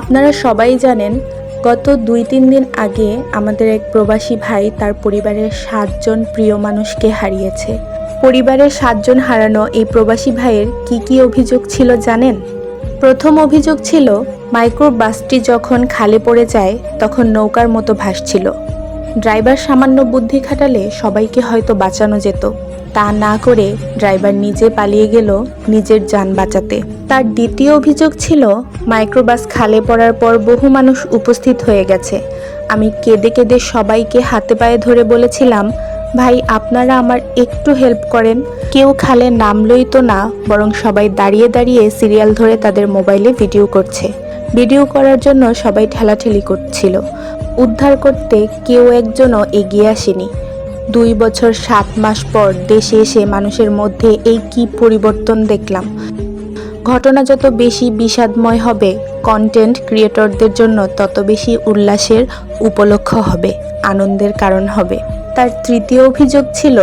আপনারা সবাই জানেন, গত দুই তিন দিন আগে আমাদের এক প্রবাসী ভাই তার পরিবারের সাতজন প্রিয় মানুষকে হারিয়েছে। পরিবারের সাতজন হারানো এই প্রবাসী ভাইয়ের কি কি অভিযোগ ছিল জানেন? প্রথম অভিযোগ ছিল, মাইক্রোবাসটি যখন খালে পড়ে যায়, তখন নৌকার মতো ভাসছিল। ড্রাইভার সামান্য বুদ্ধি খাটালে সবাইকে হয়তো বাঁচানো যেত। তা না করে ড্রাইভার নিজে পালিয়ে গেল নিজের যান বাঁচাতে। তার দ্বিতীয় অভিযোগ ছিল, মাইক্রোবাস খালে পড়ার পর বহু মানুষ উপস্থিত হয়ে গেছে। আমি কেঁদে কেঁদে সবাইকে হাতে পায়ে ধরে বলেছিলাম, ভাই, আপনারা আমার একটু হেল্প করেন। কেউ খালে নামলই তো না, বরং সবাই দাঁড়িয়ে দাঁড়িয়ে সিরিয়াল ধরে তাদের মোবাইলে ভিডিও করছে। ভিডিও করার জন্য সবাই ঠেলাঠেলি করছিল। উদ্ধার করতে কেউ একজনও এগিয়ে আসেনি। দুই বছর সাত মাস পর দেশে এসে মানুষের মধ্যে এই কি পরিবর্তন দেখলাম। ঘটনা যত বেশি বিষাদময় হবে কন্টেন্ট ক্রিয়েটরদের জন্য তত বেশি উল্লাসের উপলক্ষ হবে, আনন্দের কারণ হবে। তার তৃতীয় অভিযোগ ছিল,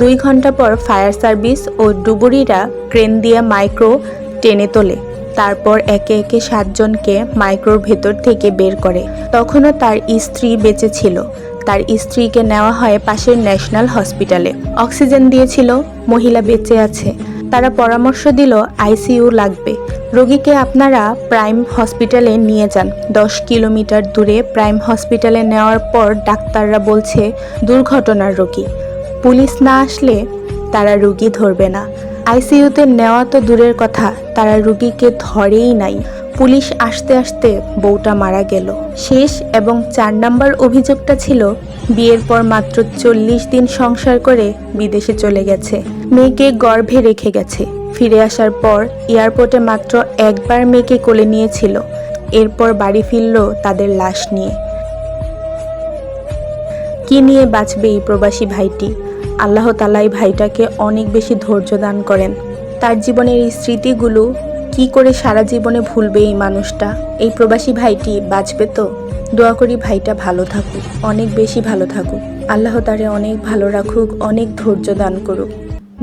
দুই ঘণ্টা পর ফায়ার সার্ভিস ও ডুবুরিরা ক্রেন দিয়ে মাইক্রো টেনে তোলে। তারপর একে একে সাতজনকে মাইক্রোর ভেতর থেকে বের করে। তখনও তার স্ত্রী বেঁচে ছিল। তার স্ত্রীকে নেওয়া হয় পাশের ন্যাশনাল হসপিটালে। অক্সিজেন দিয়েছিল, মহিলা বেঁচে আছে। তারা পরামর্শ দিল, আইসিইউ লাগবে। রোগীকে আপনারা প্রাইম হসপিটালে নিয়ে যান। দশ কিলোমিটার দূরে প্রাইম হসপিটালে নেওয়ার পর ডাক্তাররা বলছে, দুর্ঘটনার রোগী। পুলিশ না আসলে তারা রুগী ধরবে না। আইসিইউতে নেওয়া তো দূরের কথা, তারা রুগীকে ধরেই নাই। পুলিশ আসতে আসতে বউটা মারা গেল। শেষ এবং চার নাম্বার অভিযোগটা ছিল, বিয়ের পর মাত্র চল্লিশ দিন সংসার করে বিদেশে চলে গেছে। মেয়েকে গর্ভে রেখে গেছে। ফিরে আসার পর এয়ারপোর্টে মাত্র একবার মেয়েকে কোলে নিয়েছিল। এরপর বাড়ি ফিরল তাদের লাশ নিয়ে। কি নিয়ে বাঁচবে এই প্রবাসী ভাইটি? আল্লাহ তালাই ভাইটাকে অনেক বেশি ধৈর্য দান করেন। তার জীবনের এই স্মৃতিগুলো কি করে সারা জীবনে ভুলবে এই মানুষটা? এই প্রবাসী ভাইটি বাঁচবে তো? দোয়া করি ভাইটা ভালো থাকুক, অনেক বেশি ভালো থাকুক। আল্লাহ তারে অনেক ভালো রাখুক, অনেক ধৈর্য দান করুক।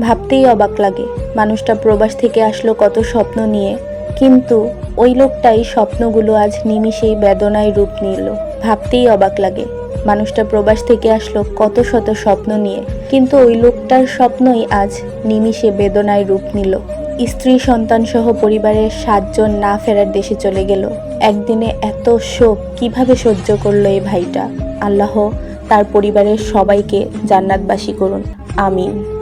ভাবতেই অবাক লাগে, মানুষটা প্রবাস থেকে আসলো কত স্বপ্ন নিয়ে। কিন্তু ওই লোকটাই স্বপ্নগুলো আজ নিমিষেই বেদনায় রূপ নিল। ভাবতেই অবাক লাগে। মানুষটা প্রবাস থেকে আসলো কত শত স্বপ্ন নিয়ে। কিন্তু ওই লোকটার স্বপ্নই আজ নিমিষে বেদনায় রূপ নিল। স্ত্রী, সন্তান সহ পরিবারের সাতজন না ফেরার দেশে চলে গেল। একদিনে এত শোক কীভাবে সহ্য করল এই ভাইটা? আল্লাহ, তার পরিবারের সবাইকে জান্নাতবাসী করুন। আমিন।